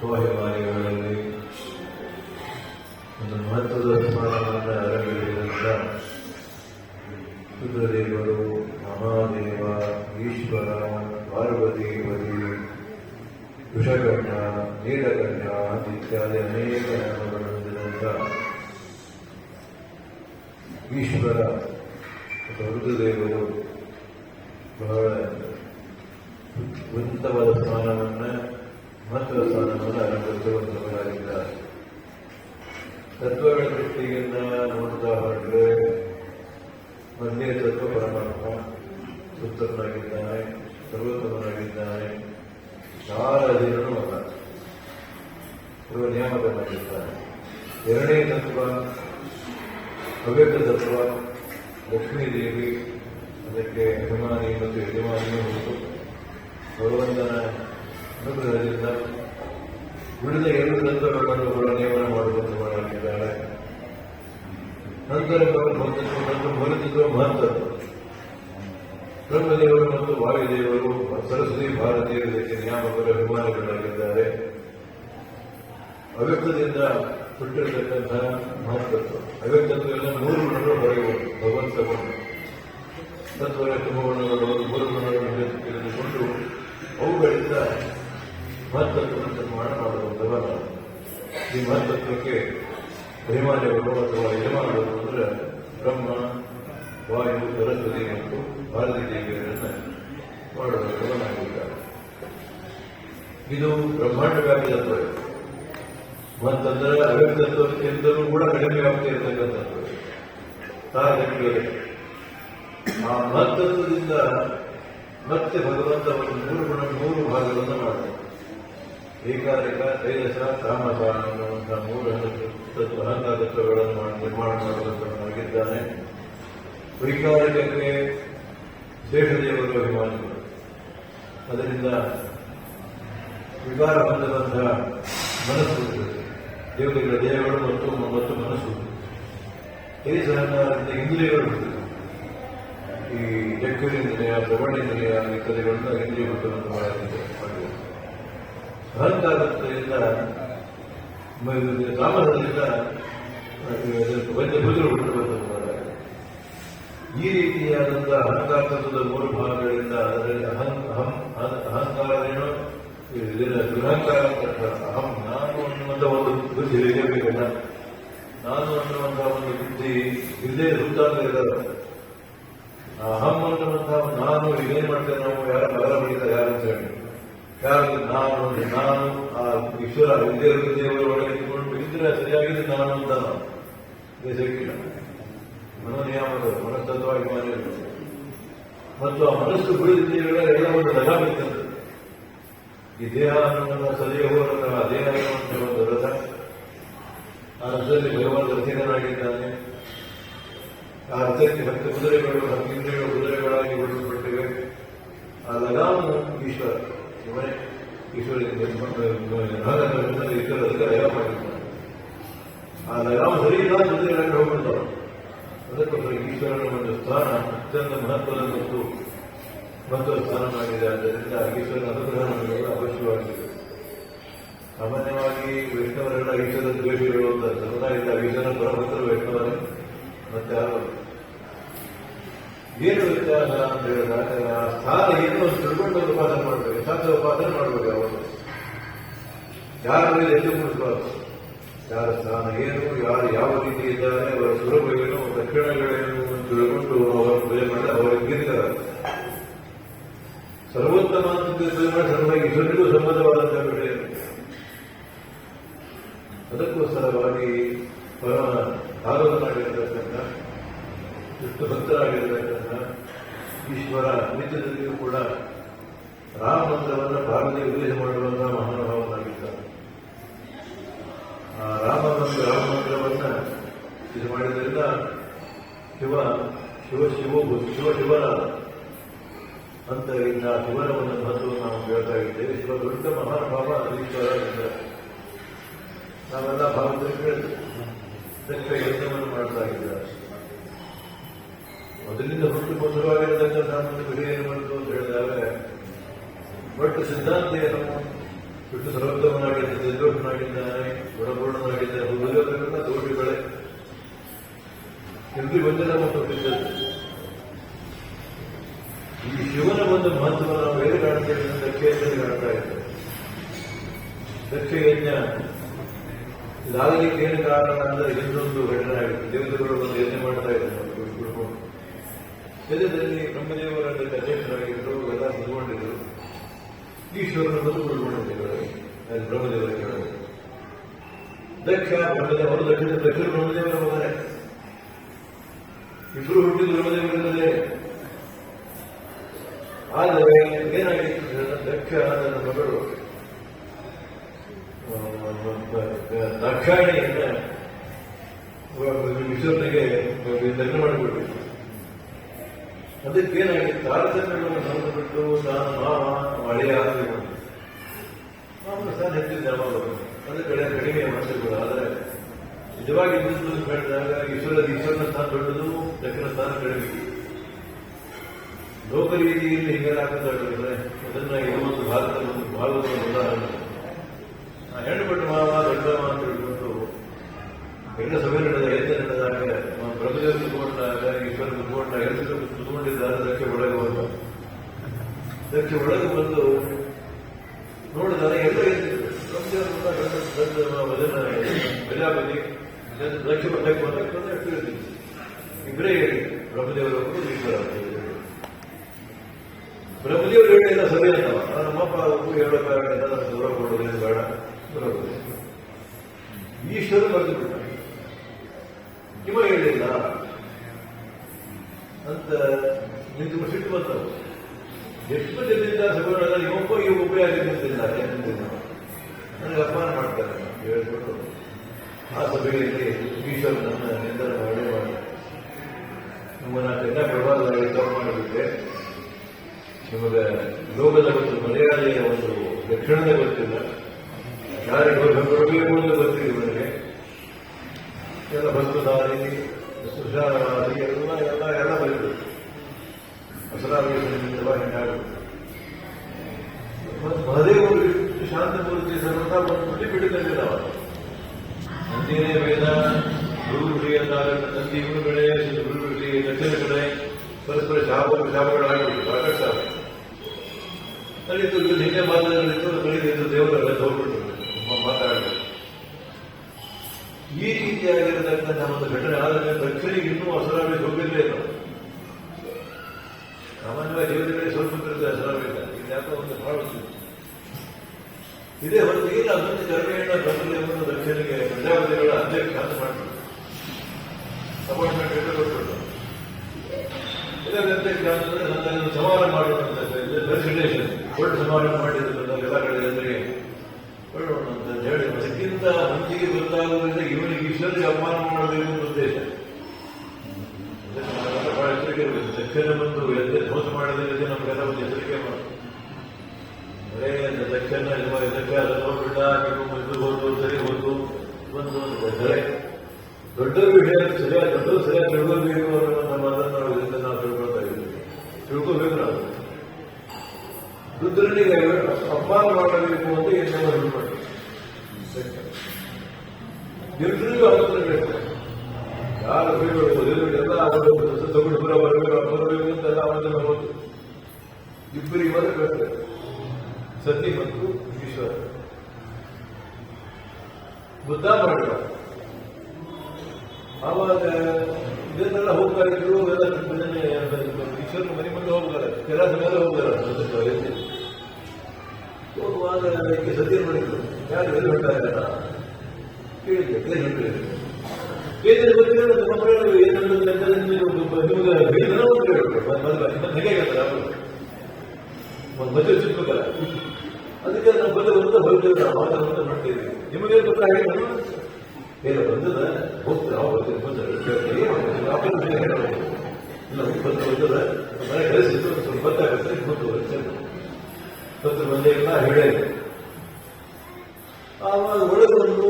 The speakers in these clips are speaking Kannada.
ತತ್ವಾಭಿಮಾನಿಗಳಲ್ಲಿ ಒಂದು ಮಹತ್ವದ ಸ್ಥಾನವನ್ನು ಅರಗಿಳಿದಂಥ ರುದ್ರದೇವರು ಮಹಾದೇವ, ಈಶ್ವರ ಪಾರ್ವತಿ ಪತಿ ವೃಷಕರ್ಣ ನೀಲಕಂಠ ಇತ್ಯಾದಿ ಅನೇಕ ನಾಮಗಳು ಹೊಂದಿದಂಥ ಈಶ್ವರ ಯಾರ ಅಧೀನನೂ ಇರುವ ನಿಯಮದ ಮಾಡಿರ್ತಾರೆ ಎರಡನೇ ತತ್ವ ಅವ್ಯಕ್ತ ತತ್ವ ಲಕ್ಷ್ಮೀದೇವಿ ಅದಕ್ಕೆ ಅಭಿಮಾನಿ ಮತ್ತು ಯಜಮಾನಿಯೂ ಉಂಟು. ಭಗವಂತನ ಅನುಗ್ರಹದಿಂದ ಉಳಿದ ಎರಡು ತತ್ವಗಳನ್ನು ಕೂಡ ನಿಯಮನ ಮಾಡುವಂತೆ ಮಾಡಲಿದ್ದಾರೆ ನಂತರ ಭಗವಂತ ಮತ್ತು ಮಹತ್ವ ಬ್ರಹ್ಮದೇವರು ಮತ್ತು ವಾಯುದೇವರು ಸರಸ್ವತಿ ಭಾರತೀಯರಿಗೆ ನಿಯಾಮಕರ ಅಭಿಮಾನಿಗಳಾಗಿದ್ದಾರೆ. ಅವ್ಯಕ್ತದಿಂದ ಹುಟ್ಟಿರತಕ್ಕಂತಹ ಮಹತ್ವತ್ವ ಅವ್ಯಕ್ತತ್ವದಿಂದ ಮೂರು ಗುಣಗಳು ಬಂತು ಭಗವಂತ ಗುಣ ತತ್ವರ ಗುಣಗಳು ಮೂರು ಗುಣಗಳನ್ನು ತೆಗೆದುಕೊಂಡು ಅವುಗಳಿಂದ ಮಹತ್ವತ್ವವನ್ನು ನಿರ್ಮಾಣ ಈ ಮಹತ್ವತ್ವಕ್ಕೆ ಅಭಿಮಾನಿಗಳು ಅಥವಾ ಯಜಮಾನರು ಅಂದರೆ ಬ್ರಹ್ಮ, ವಾಯು, ಸರಸ್ವತಿ ಮತ್ತು ಭಾರತೀಯ ದೇವಿಯರನ್ನು ಮಾಡುವಂಥವನಾಗಿದ್ದಾರೆ ಇದು. ಬ್ರಹ್ಮಾಂಡ ವ್ಯಾಪಿ ತತ್ವ ಮತ್ತಂದ್ರೆ ಅವ್ಯಕ್ತತ್ವಕ್ಕಿಂತಲೂ ಕೂಡ ಕಡಿಮೆ ವ್ಯಾಪ್ತಿ ಇರತಕ್ಕಂಥದ್ದು ತಾರತಮ್ಯವಿದೆ ಆ ಮಹತ್ತತ್ವದಿಂದ ಮತ್ತೆ ಭಗವಂತ ಒಂದು ಮೂರು ಗುಣ ಮೂರು ಭಾಗಗಳನ್ನು ಮಾಡ್ತಾರೆ ಏಕಾಧಿಕ ತೈಲಸ ತಾಮಸ ಅನ್ನುವಂತಹ ಮೂರು ತತ್ವ ಅಹಂಕಾರ ತತ್ವಗಳನ್ನು ಮಾಡಿ ನಿರ್ಮಾಣ ಮಾಡುವಂತವನಾಗಿದ್ದಾನೆ ವೈಕಾರಿಕಕ್ಕೆ ಶೇಷದೇವರು ಅಭಿಮಾನಿಗಳು ಅದರಿಂದ ವಿಕಾರ ಹೊಂದದಂತಹ ಮನಸ್ಸು ದೇವತೆಗಳ ದೇಹಗಳು ಮತ್ತು ಮತ್ತು ಮನಸ್ಸು ಈ ಸಹಕಾರದಿಂದ ಇಂದ್ರಿಯಗಳು. ಈ ಜಕ್ಕುರೇಂದ್ರಿಯ ಶ್ರವಣೇಂದ್ರಿಯ ಕಲೆಗಳನ್ನ ಇಂದ್ರಿಯ ಮಟ್ಟವನ್ನು ಮಾಡಿದೆ ಅಹಂಕಾರದಿಂದ ತಾಮಸದಿಂದ ವೈದ್ಯಭುಜರು ಹುಟ್ಟುವಂತಹ ಈ ರೀತಿಯಾದಂತಹ ಅಹಂಕಾರ ತತ್ವದ ಮೂರು ಭಾಗಗಳಿಂದ ಅದರಲ್ಲಿ ಅಹಂ ಅಹಂ, ಅಹಂ- ಅಹಂಕಾರವೇನೋ ಇದರ ದುರಹಂಕಾರ ಅಹಂ, ನಾನು ಅನ್ನುವಂಥ ಒಂದು ಬುದ್ಧಿ ಇರಬೇಕಲ್ಲ ನಾನು ಅನ್ನುವಂತಹ ಒಂದು ಬುದ್ಧಿ ಇಲ್ಲೇ ಸುತ್ತಾಗಿರಲ್ಲ ಅಹಂ ಅನ್ನುವಂತಹ ನಾನು ಇದೇ ಮಾಡ್ತೇನೆ ನಾವು? ಯಾರು ಬಲ ಬಡಿತಾರೆ ಯಾರು ಅಂತ ಹೇಳಿ. ಯಾರು ನಾನು ನಾನು, ಆ ಈಶ್ವರ ವಿದ್ಯೆ ದೇವರ ಒಳಗೆ ಇದ್ರೆ ಸರಿಯಾಗಿದೆ ನಾನು ಅಂತ ದೇಶಕ್ಕಿಲ್ಲ ಮನೋನಿಯಾಮಗಳು ಮನಸ್ತತ್ವವಾಗಿ ಮಾಡಿರುವುದು ಮತ್ತು ಆ ಮನಸ್ಸು ಬಿಡುತ್ತಿರುವ ಎಲ್ಲ ಒಂದು ರಥ ಬಿಡ್ತದೆ ಈ ದೇಹ ಅನ್ನುವ ಸರಿಯ ಹೋದ ಆ ದೇಹ ಅನ್ನುವಂಥ ಒಂದು ರಥ. ಆ ರಥದಲ್ಲಿ ಭಗವಂತ ರಥಿಕನಾಗಿದ್ದಾನೆ ಆ ರಥಕ್ಕೆ ಹತ್ತು ಕುದುರೆಗಳು, ಹತ್ತು ಇಂದ್ರಿಯಗಳು ಕುದುರೆಗಳಾಗಿ ಹೊರಟುಬಿಟ್ಟಿವೆ ಆ ಲಗಾಮು ಈಶ್ವರ ಈಶ್ವರ ಅದಕ್ಕೆ ಲಯ ಮಾಡಿದ್ದಾನೆ ಆ ಲಗಾಮ ಸರಿಯಿಲ್ಲ ಕುದುರೆಗಳನ್ನು ಹೋಗ್ಬಿಡ್ತಾವೆ ಅದಕ್ಕೋಸ್ಕರ ಈಶ್ವರನ ಒಂದು ಸ್ಥಾನ ಅತ್ಯಂತ ಮಹತ್ವದ ಮತ್ತು ಮಹತ್ವದ ಸ್ಥಾನ ಮಾಡಿದೆ ಆದ್ದರಿಂದ ಈಶ್ವರನ ಅನುಗ್ರಹ ನಮಗೆ ಅವಶ್ಯವಾಗಿದೆ ಸಾಮಾನ್ಯವಾಗಿ ವೈಷ್ಣವರೆಲ್ಲ ಈಶ್ವರ ದ್ವೇಷಗಳು ಅಂತ ಸಮುದಾಯದ ಈಶ್ವರ ಪರಮತರು ವೈಷ್ಣವರೇ, ಮತ್ತೆ ಯಾರು. ಏನು ವ್ಯತ್ಯಾಸ ಅಂತ ಹೇಳಿದಾಗ ಸ್ಥಾನ ಏನು ತಿಳ್ಕೊಂಡು ಉಪಾಸನೆ ಮಾಡಬೇಕು. ಯಥಾರ್ಥ ಉಪಾಸನೆ ಮಾಡಬೇಕು ಯಾವಾಗ ಯಾರ ಮೇಲೆ ಎದ್ದು ಕೂಡಿಸಬಾರ್ದು ಯಾರ ಸ್ಥಾನ ಏನು, ಯಾರು ಯಾವ ರೀತಿ ಇದ್ದಾರೆ ಅವರ ಸ್ವರೂಪವೇನು ಲಕ್ಷಣಗಳೇನು ಅಂತ ತಿಳ್ಕೊಂಡು ಅವರ ಪೂಜೆ ಮಾಡಿ ಅವರಿಗೆ ಗಿರಿತಾರೆ ಸರ್ವೋತ್ತಮ ಅಂತ ಪೂಜೆ ಮಾಡಿ ಸರ್ವ ಈಶ್ವರಿಗೂ ಸಂಬಂಧವಾದಂತಹ ವಿಷಯ ಅದಕ್ಕೋಸ್ಕರವಾಗಿ ಪರಮ ಭಾಗವತನಾಗಿರತಕ್ಕಂಥ ವಿಷ್ಣು ಭಕ್ತರಾಗಿರತಕ್ಕಂಥ ಈಶ್ವರ ನಿತ್ಯದಲ್ಲಿಯೂ ಕೂಡ ರಾಮ ಮಂತ್ರವನ್ನು ಭಾರತೀಯ ಉದ್ದೇಶ ಮಾಡುವಂತಹ ಮಹಾನುಭಾವನಾಗಿದ್ದಾರೆ ಆ ರಾಮ ಮತ್ತು ರಾಮ ಮಂತ್ರವನ್ನು ಇದು ಮಾಡಿದ್ರಿಂದ ಶಿವ ಶಿವ ಶಿವ ಶಿವ ಶಿವನ ಅಂತ ಇಂದ ಶಿವನ ಒಂದು ಮಹತ್ವವನ್ನು ನಾವು ಕೇಳ್ತಾ ಇದ್ದೇವೆ. ಶಿವ ದೊಡ್ಡ ಮಹಾಭಾವ ಈಶ್ವರ ನಾವೆಲ್ಲ ದಕ್ಷ ಯಜ್ಞವನ್ನು ಮಾಡ್ತಾ ಇದ್ದಾರೆ ಮೊದಲಿಂದ ಹುಟ್ಟು ಮಧುರವಾಗಿರತಕ್ಕ ನಾನು ವಿಷಯ ಬಂತು ಅಂತ ಹೇಳಿದಾಗ, ಒಟ್ಟು ಸಿದ್ಧಾಂತ ಏನು? ಬಿಟ್ಟು ಸರ್ವೋತ್ತಮನಾಗಿದ್ದ ನಿರ್ದೋಷನಾಗಿದ್ದಾನೆ ಗುಣಪೂರ್ಣನಾಗಿದ್ದಾನೆ ಉಳಿಯೋದ್ರಿಂದ ದೋಷಿಗಳೇ. ಎಂದು ಗೊಂದಲ ಕೊಟ್ಟಿದ್ದದ್ದು ಈ ಶಿವನ ಒಂದು ಮಹತ್ವ ನಾವು ಹೇಗೆ ಕಾಣ್ತೇವೆ ಅಂತ ದಕ್ಷೇಂದ್ರನಿಗೆ ಕಾಣ್ತಾ ಇದ್ದೇವೆ ದಕ್ಷ ಯಜ್ಞ. ಇದಾಗಲಿಕ್ಕೆ ಏನು ಕಾರಣ ಅಂದ್ರೆ ಇನ್ನೊಂದು ಘಟನೆ ಆಗಿತ್ತು ದೇವತೆಗಳು ಒಂದು ಯಜ್ಞ ಮಾಡ್ತಾ ಇದ್ದಾರೆ. ಯಜ್ಞದಲ್ಲಿ ಬ್ರಹ್ಮದೇವರಲ್ಲಿ ಅಧ್ಯಕ್ಷರಾಗಿದ್ದರು ಎಲ್ಲ ಕುತ್ಕೊಂಡಿದ್ರು ಈಶ್ವರನ ಬಂದು ಕುಳ್ಕೊಂಡಿದ್ದಾರೆ ಅದು ಬ್ರಹ್ಮದೇವರ ಕೆಳಗೆ. ದಕ್ಷ ಬ್ರಹ್ಮದೇವರು ದಕ್ಷಿಣ ದಕ್ಷಿಣ ಬ್ರಹ್ಮದೇವರ ಮಗನೇ. ಇಬ್ಬರು ಹುಟ್ಟಿದ ಬ್ರಹ್ಮದೇವರಿಲ್ಲದೆ ಆದರೆ ಏನಾಗಿತ್ತು ಅಂತ ಹೇಳಿದ್ರೆ ದಕ್ಷ ನನ್ನ ಮಗಳು ದಾಕ್ಷಾಯಣಿಯಿಂದ ವಿಶ್ವನಿಗೆ ಲಗ್ನ ಮಾಡಿಬಿಟ್ಟು ಅದಕ್ಕೇನಾಗಿತ್ತು? ತಾರತಮ್ಯಗಳನ್ನು ಸಂಬಂಧಪಟ್ಟು ನಾನು ಮಾವ, ಮಳೆ ಆಗಬೇಕು ಮಾಮೂಲು ಸರ್ ಹೆಚ್ಚಿದ್ದ ಅದು ಕಡೆ ಕಡಿಮೆ ಮಾಡ್ತಿರ್ಬೋದು ಆದರೆ ನಿಜವಾಗಿ ಹಿಂದೂ ಹೇಳಿದಾಗ ಈಶ್ವರ ಈಶ್ವರನ ಸ್ಥಾನ ದೊಡ್ಡದು, ದಕ್ಷಿಣ ಸ್ಥಾನ ಕಡಿಮೆ. ಲೋಕ ರೀತಿಯಲ್ಲಿ ಇರ್ತದೆ ಅದನ್ನ ಭಾರತದ ಒಂದು ಒಂದು ಉದಾಹರಣೆ. ಹೆಣ್ಣು ಪಟ್ಟು ಮಾವ ದೊಡ್ಡವ ಅಂತ ಹೇಳ್ಬಿಟ್ಟು ಎಲ್ಲ ಸಭೆ ನಡೆದ ಎದ್ದು ನಡೆದಾಗ ಬ್ರಹ್ಮದೇವರು ಕುತ್ಕೊಂಡಾಗ ಈಶ್ವರ ಕುತ್ಕೊಂಡಾಗ ಎಲ್ಲರೂ ಕುತ್ಕೊಂಡಿದ್ದಾರೆ ಅದಕ್ಕೆ ಒಳಗೆ ಬಂದ ಅದಕ್ಕೆ ಒಳಗೆ ಬಂದು ನೋಡಿದಾಗ ಎಲ್ಲ ಇರ್ತಿದ್ರು ಇಬ್ಬರೇ ಹೇಳಿ ಹೇಳಿಲ್ಲ ಸರಿ ಅಂತವ ನಮ್ಮಪ್ಪ ಒಬ್ಬರು ಹೇಳೋ ದೂರ ಕೊಡೋದೇನು ಬೇಡ. ಈಶ್ವರ ಬರೆದು ಬಿಟ್ಟ ಇವ ಹೇಳಿಲ್ಲ ಅಂತ ನಿಂತು ಸಿಟ್ಟು ಬಂತವು ಎಷ್ಟು ಜನರಿಂದ ಸಭೆಗಳಲ್ಲ ಇವೊಬ್ಬ ಈ ಉಪಯೋಗ ನಿಂತಿದ್ದಾರೆ ನಿಂತಿಲ್ಲ ನನಗೆ ಅಪಮಾನ ಮಾಡ್ತಾರೆ ಹೇಳ್ಬಿಟ್ಟು ಆ ಸಭೆಯಲ್ಲಿ ಈಶ್ವರನನ್ನ ನಿಂದನೆ ಮಾಡಿ ಮಾಡಿ ನಿಮ್ಮನ್ನ ಎಲ್ಲ ಪ್ರಭಾವದಲ್ಲಿ ತಪ್ಪು ಮಾಡಿಬಿಟ್ಟೆ ನಿಮಗೆ ಲೋಕದ ಒಂದು ಮರ್ಯಾದೆಯ ಒಂದು ಲಕ್ಷಣವೇ ಗೊತ್ತಿಲ್ಲ ಯಾರಿಗೆ ಬರಬೇಕು ಅಂತ ಗೊತ್ತಿಲ್ಲ ನನಗೆ ಎಲ್ಲ ಭಕ್ತದಾರಿ ಸುಶಾರವಾದಿ ಎಲ್ಲ ಎಲ್ಲ ಎಲ್ಲ ಬರೀಬೇಕು ಅಸರಾವೇಶನಿಂದ ಹಿಂಗಾಗುತ್ತೆ ಮತ್ತು ಮಹದೇವರು ಶಾಂತಮೂರ್ತಿ ಸರ್ವತಾ ಬಂದ್ಬಿಟ್ಟು ಬಿಡುಗಲ್ಲಿಲ್ಲ ನಂದಿನೇ ವೇದ ಗುರು ಋಷಿಯನ್ನಾಗ ನಂದಿ ಗುರು ಕಡೆ ಗುರು ಋಷಿ ದಕ್ಷಿಣ ಕಡೆ ಪರಸ್ಪರ ಶಾಪ ಶಾಪಗಳಾಗಿಬಿಟ್ಟು ಸಾಕಷ್ಟು ಅಲ್ಲಿ ನಿನ್ನೆ ಮಾತಾಡಿದ್ದು ನಡೀತಿದ್ದು ದೇವರೆಲ್ಲ ಹೋಗ್ಬಿಟ್ಟು ರೀತಿಯಾಗಿರತಕ್ಕಂಥ ಒಂದು ಘಟನೆ ಆದರೆ ದಕ್ಷಿಣಿಗೆ ಇನ್ನೂ ಹಸರಾಗಿ ಹೋಗಿರಲೇ ಇಲ್ಲ ಸಾಮಾನ್ಯವಾಗಿ ದೇವತೆಗಳಿಗೆ ಸ್ವಲ್ಪ ಅಸರಾವೇಶ ಇದು ಯಾಕೋ ಒಂದು ಒಂದು ಇದೇ ಹೊರತು ಇಲ್ಲ ಮುಂದೆ ಬಂದಿದೆ ಒಂದು ದಕ್ಷಿಣಿಗೆ ಪ್ರಜಾಪತಿಗಳ ಅಧ್ಯಕ್ಷ ಅಂತ ಮಾಡ್ತಾರೆ ಅಪಾಯಿಂಟ್ಮೆಂಟ್ ಎಲ್ಲ ಕೊಟ್ಬಿಟ್ಟು ಇದಕ್ಕೆ ಅಧ್ಯಕ್ಷ ಸಮಾರಂಭ ಮಾಡಿರುವಂತಹ ದೊಡ್ಡ ಸಮಾರಂಭ ಮಾಡಿದ್ರು ಬೇಕು ಎಲ್ಲ ಮತ್ತು ಬುದ್ಧ ಆವಾಗ ಇದನ್ನೆಲ್ಲ ಹೋಗ್ತಾ ಎಲ್ಲ ಮೇಲೆ ಸತ್ಯ ಮಾಡಿದ್ರು ಯಾರು ಎಲ್ಲಿ ಹೊಡ್ತಾ ಇದ್ದಾರ ಕೇಳಿದ್ದೆ ಏನು ಹೇಳಿದ್ರು ಏನೇನು ಗೊತ್ತಿಲ್ಲ ನಮ್ಮ ಮನೆಯಲ್ಲಿ ಏನಂದ್ರೆ ನಿಮಗೆ ಬೇರೆ ಒಂದು ಹೇಳ್ಬೇಕು ನಗೆ ಒಂದು ಮದುವೆ ಸಿಗ್ಬೇಕಲ್ಲ ಅದಕ್ಕೆ ನಾವು ಬಂದು ಬಂದು ಹೋಗ್ತೇವೆ ನಾವು ಮಾತಾಡ ಅಂತ ಮಾಡ್ತೀವಿ ನಿಮಗೆ ಗೊತ್ತಾ ಹೇಳಿ ಏನು ಬಂದದ ಹೋಗ್ತಾರೆ ಅವ್ರು ಬರ್ತೀವಿ ಬಂದರೆ ಇಲ್ಲ ಬಂದು ವರ್ಷದ ಸ್ವಲ್ಪ ಗೊತ್ತಾಗುತ್ತೆ ಆವಾಗ ಒಳಗೆ ಬಂದು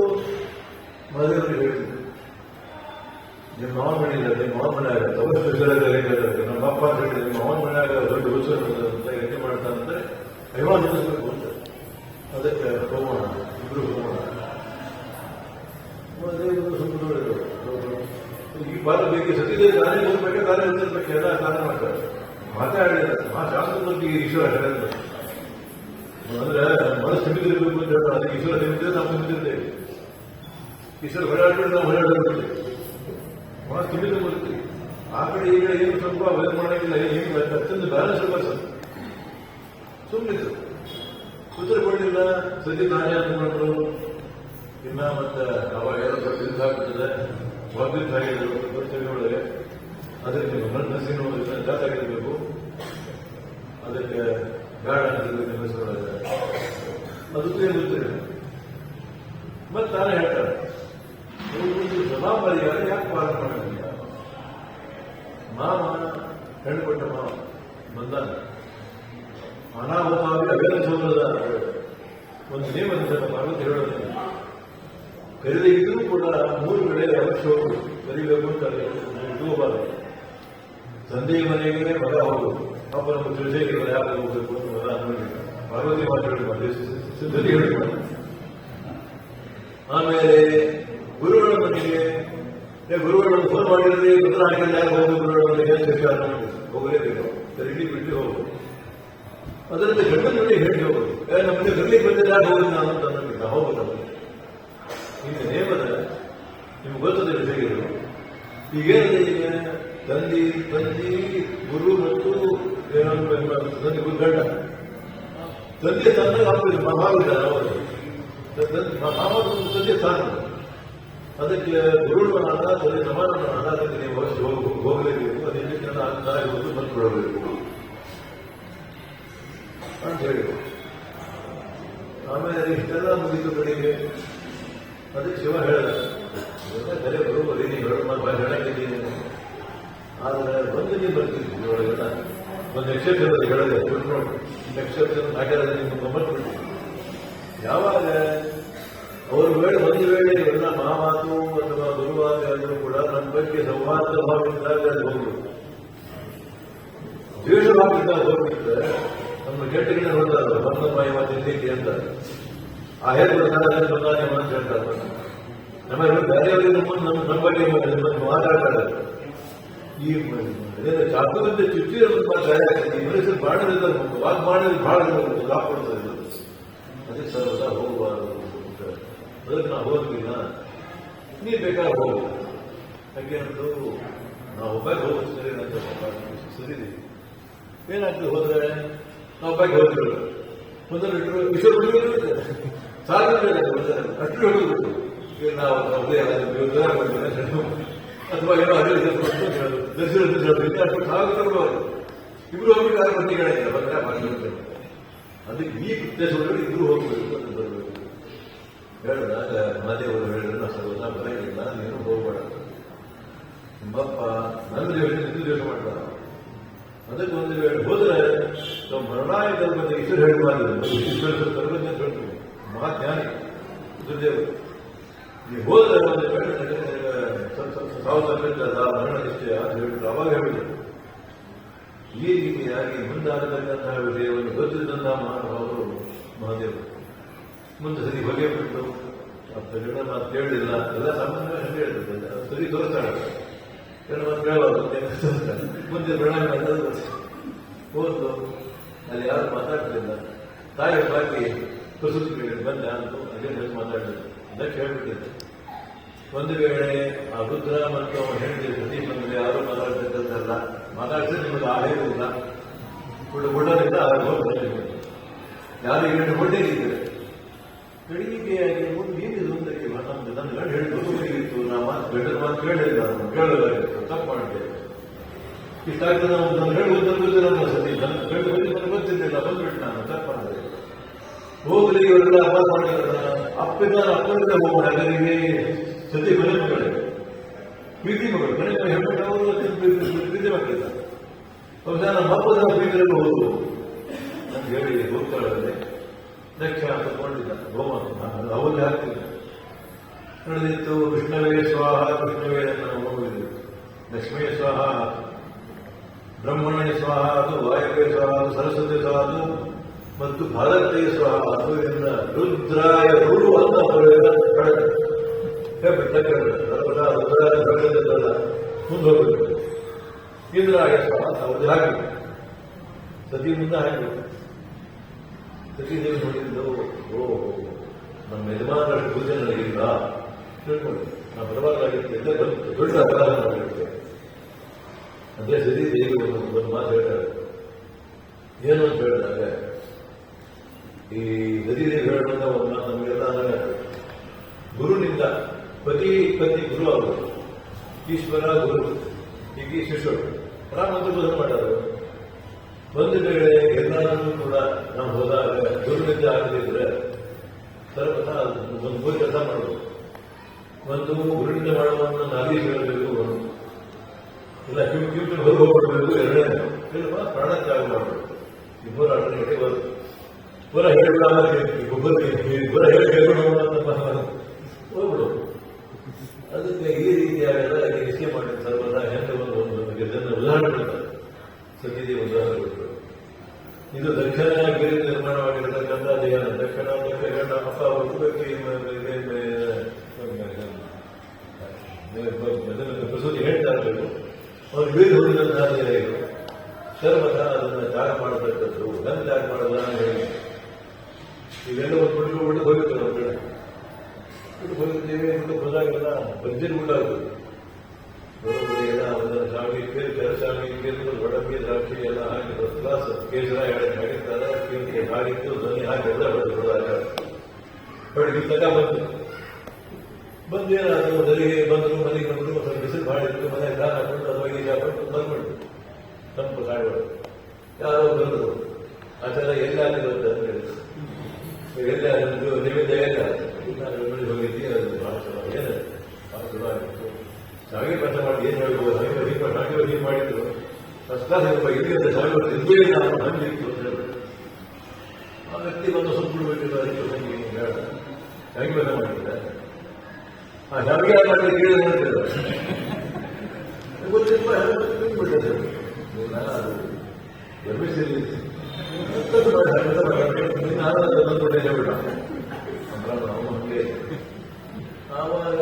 ಮದುವೆಯವರಿಗೆ ಹೇಳಿದ್ರು ನಿಮ್ಮ ಮಾವನ ಮನೆಯಿಂದ ನಿಮ್ಮ ಮಾವನ ಮನೆಯಾಗ ತಪಸ್ಸು ನಮ್ಮ ಅಪ್ಪ ಅಂತ ಹೇಳಿದ್ರೆ ನಿಮ್ಮ ಮಾವನ ಮನೆಯಾಗ ದೊಡ್ಡ ಉತ್ಸವ ಅಂತ ಎಣ್ಣೆ ಮಾಡ್ತಾನಂದ್ರೆ ಅಭಿಮಾನ ನಿಲ್ಲಿಸ್ಬೇಕು ಅಂತ ಅದಕ್ಕೆ ಹೋಗೋಣ ಇಬ್ರು ಹೋಗೋಣ ಮದುವೆಯವರು ಸುಮ್ಮನೆ ಹೇಳಿದ್ರು. ಈ ಬಾಲ ಬೇಕಿ ಸತಿಗೆ ದಾರಿ ಹೋಗ್ಬೇಕು ದಾರಿ ಹೋಗ್ತಿರ್ಬೇಕು ಎಲ್ಲ ಕಾರಣ ಮಾಡ್ತಾರೆ ಮಾತಾಡಿದ ಆ ಶಾಸ್ತ್ರದ ಬಗ್ಗೆ ಈಶ್ವರ ಹೇಳಿದ್ರು ಅಂದ್ರೆ ಮನಸ್ಸು ಹಿಡಿದಿರ್ಬೇಕು ಅಂತ ಹೇಳ್ತಾರೆ ಅದಕ್ಕೆ ಈಶ್ವರ ಹಿಡಿದ್ರೆ ನಾವು ಹಿಡಿದಿರ್ತೇವೆ ಈಶ್ವರ ಹೊರಡಾಡ್ಬಿಟ್ಟು ನಾವು ಹೊರಡಾಡ್ಬಿಡ್ತೇವೆ ಮನಸ್ಸು ತಿಳಿದು ಬರ್ತೀವಿ ಆ ಕಡೆ ಈ ಕಡೆ ಏನು ಸ್ವಲ್ಪ ವೈದ್ಯ ಮಾಡೋಂಗಿಲ್ಲ, ಏನು ಅತ್ಯಂತ ಬ್ಯಾಲೆನ್ಸ್ ಪರ್ಸನ್ ಸುಮ್ಮನೆ ಉತ್ತರ ಕೊಡಲಿಲ್ಲ ಸದ್ಯ ನಾನೇ ಅಂದ್ಕೊಂಡ್ರು ಇನ್ನ ಮತ್ತೆ ಅವಾಗ ಏನೋ ಸ್ವಲ್ಪ ಯುದ್ಧ ಆಗ್ತದೆ ಮೊದಲಿದ್ದ ಆಗಿದ್ರು ಒಳಗೆ ಅದಕ್ಕೆ ಮನಸ್ಸಿನ ಜಾತಾಗಿರ್ಬೇಕು ಅದಕ್ಕೆ ಬೇಡ ಅಂತ ಅದು ಏನು ಮತ್ತೆ ನಾನೇ ಹೇಳ್ತಾರೆ ಒಂದು ಜವಾಬ್ದಾರಿಯಾಗಿ ಯಾಕೆ ಪಾಲನೆ ಮಾಡೋದಿಲ್ಲ ಮಾವ ಹೆಣ್ಣು ಕೊಟ್ಟ ಮಾವ ಬಂದಾನ ಅನಾಹುತವಾಗಿ ಅವೇದ ಸೌಲದ ಒಂದು ನಿಯಮದ ಪಾರ್ವತಿ ಹೇಳೋದಿಲ್ಲ ಕರೆದೇ ಇದ್ರೂ ಕೂಡ ಮೂರು ಕಡೆ ಅವಶ್ಯ ಬರೀಬೇಕು ಅಂತ ಇಟ್ಕೋಬಾರದು ತಂದೆಯ ಮನೆಗೆ ಮಗ ಹೋಗುದು ಪಾಪ ನಮ್ಮ ತಿಳಿಸೇಗೆ ಯಾರು ಹೋಗಬೇಕು ಅಂತ ಮಗ ಅನ್ನೋದಿಲ್ಲ ಪಾರ್ವತಿ ಮಾತಾಡಿ ಸಿದ್ಧತೆ ಹೇಳಿದ್ರು ಆಮೇಲೆ ಗುರುಗಳ ಮನೆಗೆ ಗುರುಗಳನ್ನು ಫೋನ್ ಮಾಡಿದ್ರೆ ಪತ್ರ ಹಾಕಿದ್ರೆ ಯಾರು ಹೋಗಿ ಗುರುಗಳ ಮನೆಗೆ ಸರ್ಕಾರ ಮಾಡಿ ಹೋಗಲೇಬೇಕು. ಸರಿ ಬಿಟ್ಟು ಅದರಿಂದ ಗಂಡನ ನೋಡಿ ಹೇಳಿ ಹೋಗೋದು ನಮಗೆ ಯಾರು ಹೋಗುದು ನಾನು ಅಂತ ಅನ್ನೋದಿಲ್ಲ ಇನ್ನು ನೇಮದ ನಿಮ್ಗೆ ಗೊತ್ತದೆ ವಿಷಯಗಳು ಈಗೇನಿದೆ ಈಗ ತಂದಿ ತಂದಿ ಗುರು ಮತ್ತು ಏನಾದ್ರು ತಂದೆ ಗುರು, ಗಂಡ. ತಂದೆ ತಂದೆ ಹಾಕಿದ್ರು ಮಾವಿದ್ದಾರೆ ಅವರು. ತಂದೆ ತಾನು ಅದಕ್ಕೆ ಗುರುಗಳ ಹಣ ತಂದೆ ಸಮಾನ ಹಣ ಅದಕ್ಕೆ ನೀವು ಹೋಗಲೇಬೇಕು. ಅದಕ್ಕೆ ಜನ ತಾಯಿ ಬಂದು ಬಂದ್ಕೊಡಬೇಕು ಅಂತ ಹೇಳಿದ್ರು. ಆಮೇಲೆ ಇಷ್ಟೆಲ್ಲ ಮುಗಿದು ಕಡೆಗೆ. ಅದಕ್ಕೆ ಶಿವ ಹೇಳಿದ. ಇವೆಲ್ಲ ಕರೆ ಬರುವುದು ನೀನು ಹೇಳು ಮಾಡಿ ಹೇಳಕ್ಕಿದ್ದೀನಿ ಆದರೆ ಒಂದು ನೀವು ಬರ್ತಿದ್ವಿ ಇವಳಿಗೆಲ್ಲ ಒಂದು ನಕ್ಷತ್ರದಲ್ಲಿ ಹೇಳಿದೆ ನೋಡಿ. ನಕ್ಷತ್ರ ಹಾಕಿರೋದು ನಿಮ್ಮ ಗಮನ ಯಾವಾಗ ಅವರು ವೇಳೆ ಒಂದು ವೇಳೆ ಎಲ್ಲ ಮಹಾಮಾತು ಅಥವಾ ದುರ್ವಾದ ಆದರೂ ಕೂಡ ನಮ್ಮ ಬಗ್ಗೆ ಸೌಹಾರ್ದ ಭಾವದಿಂದ ಅಲ್ಲಿ ಹೋಗ್ಬೇಕು ದ್ವೇಷವಾಗಿದ್ದ ಹೋಗ್ಬಿಟ್ರೆ ನಮ್ಮ ಕೆಟ್ಟಗಿನ ನೋಡ್ತಾರೆ ಬಂದ ಮಾಯ ಮಾತಿದ್ದೀರಿ ಅಂತ. ಆ ಹೇಗೆ ಬಂದಾನೆ ಅಂತ ಹೇಳ್ತಾರೆ ನಮ್ಮ ಬೇರೆಯವರಿಗೆ ನಮ್ಮ ನಮ್ಮ ನಮ್ಮ ಬಗ್ಗೆ ಮಾತಾಡ್ತಾರೆ. ಈ ಚಾಕುವಿಂದ ಚುಚ್ಚಿರೋದು ಈ ಮನುಷ್ಯರು ಮಾಡಿದ್ರೆ ವಾಕ್ ಮಾಡಿದ್ರೆ ಬಹಳ ಲಾಭ ಅದಕ್ಕೆ ಸರ್ವದ ಹೋಗಬಾರದು ಅದಕ್ಕೆ ನಾವು ಹೋಗ್ತೀನ ನೀ ಬೇಕಾದ್ರೆ ಹೋಗು. ಹಾಗೆ ಅಂದ್ರು ನಾವು ಒಬ್ಬಾಗಿ ಹೋಗೋದು ಸರಿ ಅಂತ ಸರಿ ಏನಾಗ್ತದೆ ಹೋದ್ರೆ, ನಾವು ಒಬ್ಬಾಗಿ ಹೋಗ್ತೀವಿ ಮೊದಲು ಇಟ್ಟರು ವಿಷಯ ಬಿಡುಗಡೆ ಸಾರ್ವಜನಿಕ ಅಷ್ಟು ನಾವು ಒಬ್ಬೇ ಅಥವಾ ಏನೋ ಅದೇ ದರ್ಶನ ಅಷ್ಟು ಸಾಗುತ್ತಿರುವ ಇಬ್ರು ಹೋಗ್ಬಿಟ್ಟು ಯಾರು ಬಂದಿಗಳಿಲ್ಲ ಬಂದ್ರೆ ಬಂದಿರ್ತಾರೆ ಅದಕ್ಕೆ ಈ ಉದ್ದೇಶದಲ್ಲಿ ಇಬ್ರು ಹೋಗ್ಬೇಕು ಅಂತ ಬರಬೇಕು ಹೇಳಿದಾಗ ಮಾದೇವರು ಹೇಳಿದ್ರೆ ಸರ್ವದಾ ಬರಂಗಿಲ್ಲ ನೀನು ಹೋಗ್ಬೇಡ. ನನ್ನ ದೇವರಿಗೆ ನಿಂದು ದೇಶ ಮಾಡ್ತಾರ. ಒಂದು ವೇಳೆ ಹೋದರೆ ನಾವು ಮರಣಾಯಕರ ಬಗ್ಗೆ ಇಷ್ಟು ಹೇಳುವಾಗಿಲ್ಲ ಇಷ್ಟು ಹೇಳ್ತೀವಿ ಮಹಾಜ್ಞಾನಿ. ದುರ್ದೇವರು ನೀವು ಹೋದ್ರೆ ಒಂದು ಸಾವಿರದ ಸಾವು ಸಂಕಟದ ಮರಣ ನಿಶ್ಚಯ ಅಂತ ಹೇಳಿದ್ರು ಅವಾಗ ಹೇಳಿದರು ಈ ರೀತಿಯಾಗಿ ಮುಂದಾಗತಕ್ಕಂತಹ ವಿಷಯವನ್ನು ಗೊತ್ತಿದ್ದಂತಹ ಮಹಾನುಭಾವರು ಮಹಾದೇವರು. ಮುಂದೆ ಸರಿ ಹೊಗೆ ಬಿಟ್ಟು ಗಿಡ ಮಾತು ಕೇಳಲಿಲ್ಲ ಎಲ್ಲ ಸಾಮಾನ್ಯವಾಗಿ ಹೇಳಿದ್ರು ಸರಿ ತೋರಿಸ್ತಾಳೆ ಎರಡು ಮಾತು ಕೇಳಬಾರ್ದು ಮುಂದೆ ಪ್ರಣಾಮ ಮಾಡೋದು ಹೋದ್ದು ಅಲ್ಲಿ ಯಾರು ಮಾತಾಡ್ತಿಲ್ಲ ತಾಯಿ ಬಾಕಿ ಪ್ರಸ್ತುತಿ ಕೇಳಿ ಬಂದ ಅಂತ ಅದೇ ಹೇಳಿ ಮಾತಾಡಿದ್ರು. ಅದಕ್ಕೆ ಹೇಳ್ಬಿಟ್ಟಿದ್ದೆ ಒಂದು ವೇಳೆ ಆ ರುದ್ರ ಮತ್ತು ಅವನು ಹೆಂಡತಿ ಪ್ರತಿ ಬಂದ್ರೆ ಯಾರು ಮಾತಾಡ್ತಿದ್ದಲ್ಲ ಮಾತಾಡಿದ್ರೆ ನಿಮಗೆ ಆಗೋದಿಲ್ಲ ಗುಡ್ಡದಿಂದ ಆ ಹೋಗ್ತಾರೆ ಯಾರು ಎರಡು ಹೊಟ್ಟೆಗಿದ್ದಾರೆ ಬೆಳಿಗ್ಗೆಯಾಗಿ ಒಂದು ಏನಿದು ಅಂತ ನಮ್ದು ನನ್ನ ಗಂಡು ಹೇಳಿದ್ದು ಇತ್ತು. ನಾ ಮಾತು ಗಂಡನ ಮಾತು ಕೇಳಿಲ್ಲ. ನಾನು ಕೇಳಲಾಗಿತ್ತು ತಪ್ಪು ಮಾಡಿದೆ. ಇಷ್ಟಾಗ್ತದೆ ನಾವು ನನ್ನ ಹೇಳಿ ಗೊತ್ತಿಲ್ಲ ನಮ್ಮ ಸತಿ. ನನ್ನ ಗಂಡು ಬಂದು ಗೊತ್ತಿರಲಿಲ್ಲ. ಬಂದ್ಬಿಟ್ಟು ನಾನು ತಪ್ಪು ಮಾಡಿದೆ. ಹೋಗ್ಲಿ ಇವರೆಲ್ಲ ಅಪಾಸ ಮಾಡಿದಾರ ಅಪ್ಪಿದ ಅಪ್ಪನಿಂದ ಹೋಗೋಣ ನನಗೆ ಸತಿ ಮನೆ ಮಕ್ಕಳು, ಪ್ರೀತಿ ಮಕ್ಕಳು. ಮನೆ ಹೆಣ್ಮಕ್ಳು ಅವರು ಪ್ರೀತಿ ಮಾಡ್ತಿದ್ದ ಬಹುಶಃ ನಮ್ಮ ಅಪ್ಪದ ಪ್ರೀತಿಯಲ್ಲಿ ಹೋಗುದು ಅಂತ ಹೇಳಿ, ಹೋಗ್ತಾಳೆ ದಕ್ಷ ತಗೊಂಡಿದ್ದ ಗೋಮ ಅವಲ್ಲಿ ಹಾಕ್ತಿದ್ದ ನಡೆದಿತ್ತು, ಕೃಷ್ಣವೇ ಸ್ವಾಹ, ಕೃಷ್ಣವೇ ಅಂತ ನಾವು ಹೋಗಿದ್ವಿ. ಲಕ್ಷ್ಮೀ ಸ್ವಾಹ, ಬ್ರಹ್ಮಣೇ ಸ್ವಾಹ, ಅದು ವಾಯುವೇ ಸ್ವಾಹ, ಅದು ಸರಸ್ವತಿ ಸ್ವಾಹ, ಅದು ಮತ್ತು ಭಾರತೀಯ ಇನ್ನ ರುದ್ರಾಯ ಗುರು ಅಂತ ಮುಂದೆ ಮುಂದೋಗಬೇಕು ಇಂದ್ರಾಯ ಸ್ವಾಹ ಅವ್ರದ್ದು ಹಾಕಿ. ಸತಿ ಮುಂದೆ ಹಾಕಬೇಕು ಸತೀದೇವಿ ನೋಡಿದ್ದು ಓ ನಮ್ಮ ಯಜಮಾನರಷ್ಟು ಪೂಜೆ ನನಗಿಲ್ಲ ತಿಳ್ಕೊಂಡು ನಾವು ಬರಬಾರ್ದಾಗಿತ್ತು. ಎಲ್ಲ ದೊಡ್ಡ ಅಪರಾಧ ಮಾಡಿರುತ್ತೆ ಅಂದ್ರೆ ಸತೀದೇವಿ ಒಂದು ಒಂದು ಮಾತು ಹೇಳ್ತಾರೆ. ಏನು ಅಂತ ಹೇಳಿದಾಗ ಈ ಸತೀದೇವಿ ಹೇಳುವಂತ ಒಂದು ಮಾತು ನಮಗೆಲ್ಲ ಅಂದ್ರೆ ಗುರುನಿಂದ ಪತಿ ಪತಿ ಗುರು ಅವರು, ಈಶ್ವರ ಗುರು ಹೀಗೆ ಶಿಷ್ಯರು ರಾಮಂತ ಬೋಧನೆ ಮಾಡೋದು ಒಂದು ವೇಳೆ ಎಲ್ಲರನ್ನೂ ಕೂಡ ನಾವು ಹೋದಾಗ ಗುರುನಿಂದ ಆಗದಿದ್ರೆ ಸರ್ವಥ ಒಂದು ಗುರು ಕೆಲಸ ಮಾಡಬೇಕು ಒಂದು ಗುರುನಿಂದ ಮಾಡುವನ್ನು ನಾವೇ ಹೇಳಬೇಕು ಒಂದು ಇಲ್ಲ ಕ್ಯೂ ಕಿವ್ ಹೊರಗೆ ಹೋಗ್ಬಿಡ್ಬೇಕು, ಎರಡನೇ. ಇಲ್ಲ ಪ್ರಾಣ ತ್ಯಾಗ ಮಾಡಬೇಕು ಇಬ್ಬರು ಆಲ್ಟರ್ನೇಟಿವ್ ಬರುತ್ತೆ. ಪುರ ಹೇಳಿಬಿಡ ಗೊಬ್ಬರ ಪುರ ಹೇಳಿ ಹೇಳ್ಬಿಡೋಣ ಅಂತ ಹೋಗ್ಬಿಡು. ಅದಕ್ಕೆ ಈ ರೀತಿಯಾಗೆಲ್ಲ ನಿಶ್ಚಯ ಮಾಡಿದ ಸರ್ವದ ಹೆಂಗೆ ಒಂದು ಒಂದು ಜನ ಉದಾಹರಣೆ ಕೊಡ್ತಾರೆ. ಸದ್ಯದ ಉದಾಹರಣೆ ಕೊಟ್ಟರು ಇದು ದಕ್ಷಿಣ ಗಿರಿ ನಿರ್ಮಾಣವಾಗಿರತಕ್ಕಂಥ ದೇಹ, ದಕ್ಷಿಣ ದಕ್ಷಿಣ ಅಪ್ಪ ಹುಡುಗಕ್ಕೆ ಪ್ರಸೂತಿ ಹೇಳ್ತಾ ಇರಬೇಕು. ಅವ್ರು ಬೀದಿ ಹುಡುಗಂತಹ ದೇಹ ಇದು. ಸರ್ವಥ ಅದನ್ನು ತ್ಯಾಗ ಮಾಡತಕ್ಕದ್ದು ನನ್ನ ತ್ಯಾಗ ಮಾಡಲ್ಲ. ಆಚಾರ ಎಲ್ಲಿ ಆಗಿರುತ್ತೆ ಎಲ್ಲಿ ಆಗಿದ್ದು ನಿಮಿತ್ತ ಎಲ್ಲ ನಾನು ಬೆಂಗಳೂರಿಗೆ ಹೋಗಿದ್ದೆ ಅದು ಭಾಳ ಚೆನ್ನಾಗಿ ಏನು ಭಾಳ ಪಾಠ ಮಾಡಿ ಏನು ಹೇಳ್ಬೋದು ಹಾಗೆ ಹೀಗೆ ಹಾಗೆ ಹೀಗೆ ಮಾಡಿದ್ರು. ಫಸ್ಟ್ ಕ್ಲಾಸ್ ಇಲ್ಲಿ ಅಂತ ಸಾವಿರ ಹಿಂದೆ ನಾವು ಹಂಗೆ ಹಂಗಿತ್ತು ಅಂತ ಹೇಳ್ಬಿಟ್ಟು. ಆ ವ್ಯಕ್ತಿ ಬಂದು ಸ್ವಲ್ಪ ಬಿಡಬೇಕಿಲ್ಲ ಅದಕ್ಕೆ ಹಿಂಗೆ ಹೇಳ ಹೆಂಗೆ ಬೇಗ ಮಾಡಿದ್ರೆ ಆ ಶಾವಿಗೆ ಮಾಡಿ ಪಾಠ ನೋಡ್ತಿದ್ರು ಗೊತ್ತಿಲ್ಲ ಬಿಟ್ಟಿದ್ದೆ ನಾನು ಅದು ಎಬ್ಬಿಸಿರ್ಲಿ ನಾನು ಬಂದ್ಬಿಟ್ಟೆ ಹೇಳ್ಬಿಟ್ಟ ಅವನು ಹಂಗೆ ಆವಾಗ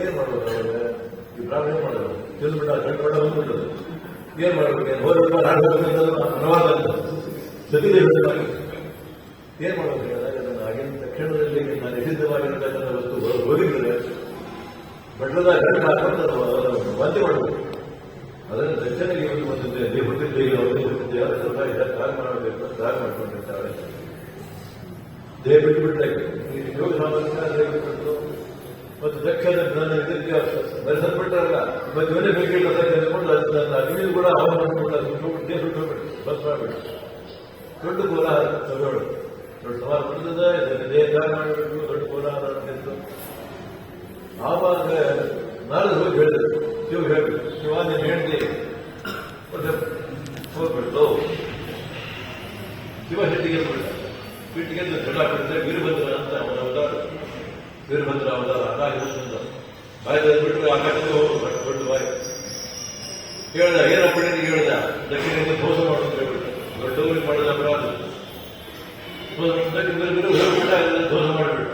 ಏನ್ ಮಾಡೋದು ಅವಾಗ ಈ ಬ್ರಾಹ್ಮಣ ಏನ್ ಮಾಡೋದು ತಿಂದ್ಬಿಟ್ಟ ಕಳ್ಕೊಂಡ ಬಂದ್ಬಿಟ್ಟದು ಏನ್ ಮಾಡ್ಬೇಕು ಹೋದ್ರೆ ಅನುವಾದ ಸತಿದೇವಿ ಏನ್ ಮಾಡೋದು ಹೇಳಿದಾಗ ಅದನ್ನು ಆಗಿನ ತಕ್ಷಣದಲ್ಲಿ ನಾನು ನಿಷಿದ್ಧವಾಗಿರತಕ್ಕಂಥ ವಸ್ತು ಹೋಗಿದ್ರೆ ಬಟ್ಟದ ಗಂಟು ಹಾಕೊಂಡು ಅದನ್ನು ಬಂದಿ ಮಾಡಬೇಕು ಅದನ್ನು ದಕ್ಷಿಣಗೆ ಒಂದು ಬಂದಿದ್ದೆ ನೀವು ಹುಟ್ಟಿದ್ದೇವೆ ಅವರಿಗೆ ಹುಟ್ಟಿದ್ದೆ ಯಾರು ಸ್ವಲ್ಪ ಇದಕ್ಕೆ ತ್ಯಾಗ ಮಾಡಬೇಕು ಅಂತ ಮಾಡ್ಕೊಂಡಿರ್ತಾರೆ ದೇಹ ಬಿಟ್ಟು ಬಿಟ್ಟರೆ ಈ ಯೋಗ ಸಾಮರ್ಥ್ಯ ದೇಹ ಮತ್ತು ದಕ್ಷಿಣ ನನ್ನ ಇದಕ್ಕೆ ಬೆರೆಸಲ್ಪಟ್ಟರಲ್ಲ ಮತ್ತೆ ಇವನೇ ಬೇಕಿಲ್ಲ ತೆಗೆದುಕೊಂಡು ಅದನ್ನ ಅಗ್ನಿ ಕೂಡ ಅವನು ಮಾಡಿಕೊಂಡು ಅದು ಬಿಟ್ಟು ದೇಹ ದೊಡ್ಡ ಕೋಲಾರ ತಗೊಳ್ಳು ದೊಡ್ಡ ಸವಾಲು ಬರ್ತದೆ ಇದನ್ನು ದೇಹ ತ್ಯಾಗ ಮಾಡಬೇಕು ದೊಡ್ಡ ಕೋಲಾರ ಅಂತಿತ್ತು ಆವಾಗ ನಾಳೆ ಹೋಗಿ ಹೇಳಿದ್ರು ಶಿವ ಹೇಳಿ ಶಿವ ನೀನು ಹೇಳ್ತಿ ಹೋಗ್ಬಿಡ್ತು ಶಿವ ಹೆಟ್ಟಿಗೆ ಬಿಡ್ತ ಬಿಟ್ಟಿಗೆ ಜಗಳ ಬಿಡಿದ್ರೆ ವೀರಭದ್ರ ಅಂತ ಅವನ ಅವತಾರ ವೀರಭದ್ರ ಅವತಾರ ಆಕಾಶ ಬಂದ ಬಾಯಿ ಬಿಟ್ಟರೆ ಆಕಾಶಕ್ಕೆ ಹೋಗ್ಬೇಕು ದೊಡ್ಡ ಬಾಯಿ ಹೇಳ್ದ ಏನಪ್ಪ ನಿನಗೆ ಹೇಳ್ದ ದಕ್ಷಿಣದಿಂದ ಮೋಸ ಮಾಡೋದು ಹೇಳ್ಬಿಟ್ಟ ದೊಡ್ಡವರಿಗೆ ಮಾಡಿದ ಅಪರಾಧ. ಮಾಡಿ ದೋಷ ಮಾಡಿಬಿಟ್ಟ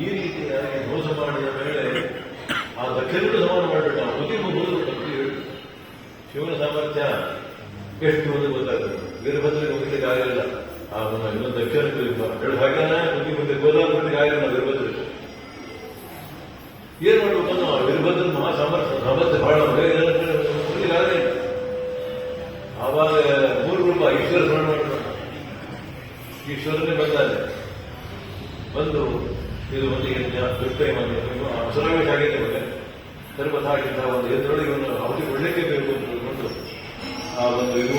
ಈ ರೀತಿಯಾಗಿ ಮೋಸ ಮಾಡಿದ ಮೇಲೆ ಆ ದಕ್ಷಿಣ ಸಮಾನ ಬುದ್ಧಿ ಮುಗಿದು ತಪ್ಪಿ ಶಿವನ ಸಾಮರ್ಥ್ಯ ಎಷ್ಟು ಒಂದು ಗೊತ್ತಾಗ್ತದೆ. ವೀರಭದ್ರಿಗೆ ಹೋಗ್ಲಿಕ್ಕೆ ಆಗಲಿಲ್ಲ. ಒಂದು ಇನ್ನೊಂದು ದಕ್ಷಿಣ ಬುದ್ಧಿ ಮುಂದೆ ಗೋದಾವರಿಗೆ ಆಗಲಿಲ್ಲ ವೀರಭದ್ರಿಗೆ ಆವಾಗ ಮೂರು ರೂಪ ಈಶ್ವರ ಈಶ್ವರನೇ ಬಂದಾನೆ. ಬಂದು ಇದು ಒಂದು ಯಜ್ಞ ದುರ್ಗೈ ಅಸುರವೇಶ ಆಗಿದೆ ಮೇಲೆ ಸರ್ವಥಾಗಿದ್ದ ಒಂದು ಎದುರೊಳಗೆ ಒಂದು ಅವಧಿ ಒಳ್ಳೆಗೆ ಬೇಕು ಅಂತ ಆ ಒಂದು ಇದು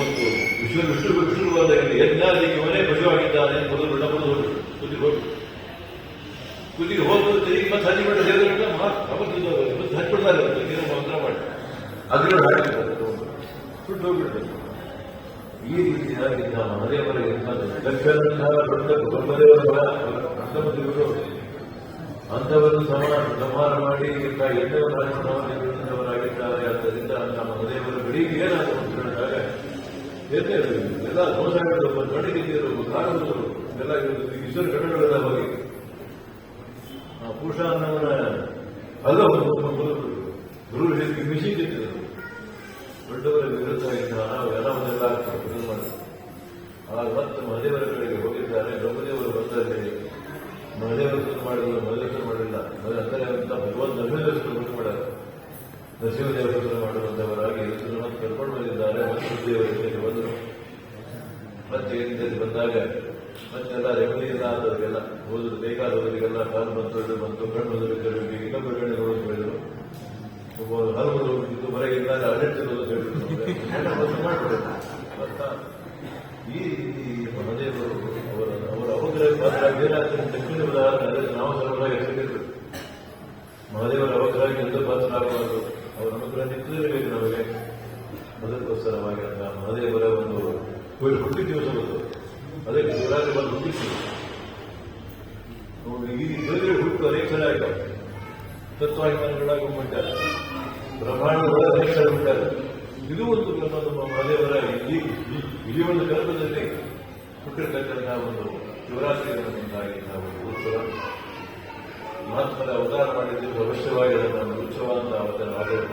ವಿಶ್ವ ವಿಷ್ಣು ವಿಷ್ಣುವಾದ ಯಜ್ಞಾದಿಗೆ ಇವನೇ ಪಶುವಾಗಿದ್ದಾನೆ ಮೊದಲು ಬಿಡಬಹುದು ಕುದಿ ಕುದಿಗೆ ಹೋಗಿ ಕುದಿಗೆ ಹೋದ್ರು ತಿರುಗಿ ಮತ್ತೆ ಹಚ್ಚಿ ಬಿಟ್ಟು ಸೇರಿದ್ರೆ ಮತ್ತೆ ಅಂತ ಏನೋ ಮಂತ್ರ ಮಾಡಿ. ಅದ್ರ ಈ ರೀತಿಯಾಗಿ ನಾವು ಮನೆಯವರಿಗೆ ದಕ್ಷಿಣ ದೊಡ್ಡ ಬ್ರಹ್ಮದೇವರ ಮಂದಮತಿಗಳು ಅಂಥವನ್ನು ಸಂಹಾರ ಸಂಹಾರ ಮಾಡಿ ಈಗ ಎಲ್ಲವರು ರಾಜನವರಾಗಿದ್ದಾರೆ ಆದ್ದರಿಂದ ನಮ್ಮ ಹೃದಯವರು ಬೆಳಿಗ್ಗೆ ಏನಾದರೂ ಅಂತ ಹೇಳಿದಾಗ. ಎಲ್ಲ ದೋಷಗಳು ಕಡಿಗಿದ್ದರು ಕಾರಣಗಳು ಎಲ್ಲ ಈಶ್ವರ ಘಟನೆಗಳೆಲ್ಲ ಹೋಗಿ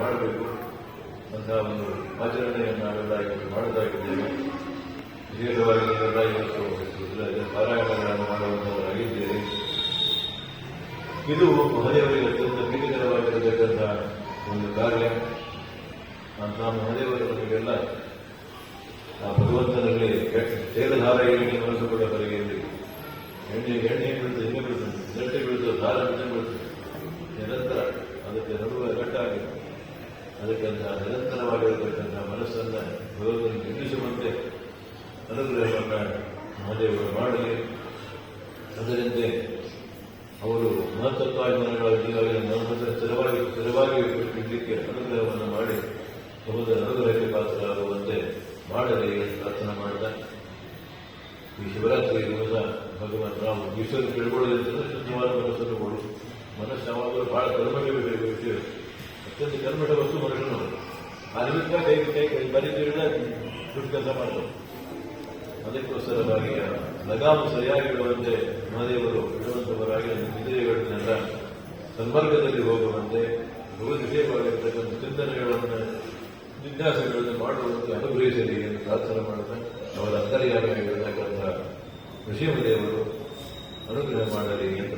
ಮಾಡಬೇಕು ಅಂತಹ ಒಂದು ಆಚರಣೆಯನ್ನು ನಾವೆಲ್ಲ ಇವತ್ತು ಮಾಡುವುದಾಗಿದ್ದೇವೆ ವಿಶೇಷವಾಗಿ ನಾವೆಲ್ಲ ಇವತ್ತು ಪಾರಾಯಣಗಳನ್ನು ಮಾಡುವಂತವರಾಗಿದ್ದೇವೆ. ಇದು ಮಹದೇವರಿಗೆ ಅತ್ಯಂತ ಪ್ರೀತಿಕರವಾಗಿರತಕ್ಕಂತಹ ಒಂದು ಕಾರ್ಯ. ಅಂತಹ ಮಹದೇವರು ಆ ಭಗವಂತನಲ್ಲಿ ತೇಲಧಾರ ಎಣ್ಣೆ ಮನಸ್ಸು ಕೂಡ ಇರಲಿ ಎಣ್ಣೆ ಎಣ್ಣೆ ಬೀಳುತ್ತೆ ಎಣ್ಣೆ ಬೀಳುತ್ತೆ ಗಂಟೆ ಬೀಳುತ್ತೆ ಧಾರ ಬೀಳ್ತದೆ. ನಿರಂತರ ಅದಕ್ಕೆ ನಡುವೆ ಅದಕ್ಕಂತ ನಿರಂತರವಾಗಿರತಕ್ಕಂಥ ಮನಸ್ಸನ್ನು ಭಗವಂತನಿಗೆ ನಿಲ್ಲಿಸುವಂತೆ ಅನುಗ್ರಹವನ್ನು ಮಹದೇವರು ಮಾಡಲಿ. ಅದರಿಂದ ಅವರು ಮಹತ್ತತ್ವಾಭಿಮಾನಗಳ ಜೀವನ ಮನಸ್ಸನ್ನು ಸ್ಥಿರವಾಗಿ ಸ್ಥಿರವಾಗಿ ಇಡಲಿಕ್ಕೆ ಅನುಗ್ರಹವನ್ನು ಮಾಡಿ ಸಮುದ್ರ ಅನುಗ್ರಹಕ್ಕೆ ಪಾತ್ರರಾಗುವಂತೆ ಮಾಡಲಿ ಪ್ರಾರ್ಥನೆ ಮಾಡಿದ. ಈ ಶಿವರಾತ್ರಿ ದಿವಸ ಭಗವಂತ ನಾವು ಈಶ್ವರ ತಿಳ್ಕೊಳ್ಳೋದ್ರಿಂದ ಶುದ್ಧವಾದ ಮನಸ್ಸನ್ನು ಕೊಡು. ಮನಸ್ಸು ಯಾವಾಗಲೂ ಭಾಳ ಕಡಿಮೆ ವಿಷಯ ಅತ್ಯಂತ ಕರ್ಮಠ ವಸ್ತು ಮನುಷ್ಯನು. ಆ ಕೈಗೆ ಕೈ ದುಡ್ಡು ಕೆಲಸ ಮಾಡ್ತಾರೆ ಅದಕ್ಕೋಸ್ಕರವಾಗಿ ಲಗಾಮು ಸರಿಯಾಗಿ ಇಡುವಂತೆ ಮಹದೇವರು ಇಡುವಂತವರಾಗಿ ನಮ್ಮ ಇಂದ್ರಿಯಗಳನ್ನೆಲ್ಲ ಸನ್ಮಾರ್ಗದಲ್ಲಿ ಹೋಗುವಂತೆ ಭಗವದ್ ವಿಷಯವಾಗಿರ್ತಕ್ಕಂಥ ಚಿಂತನೆಗಳನ್ನು ಜಿಜ್ಞಾಸೆಗಳನ್ನು ಮಾಡುವಂತೆ ಅನುಗ್ರಹಿಸಲಿ ಎಂದು ಪ್ರಾರ್ಥನೆ ಮಾಡುತ್ತಾ ಅವರ ಅಂತರ್ಯಾಮಿಯಾಗಿರತಕ್ಕಂಥ ಋಷಿಮದೇವರು ಅನುಗ್ರಹ ಮಾಡಲಿ ಎಂದು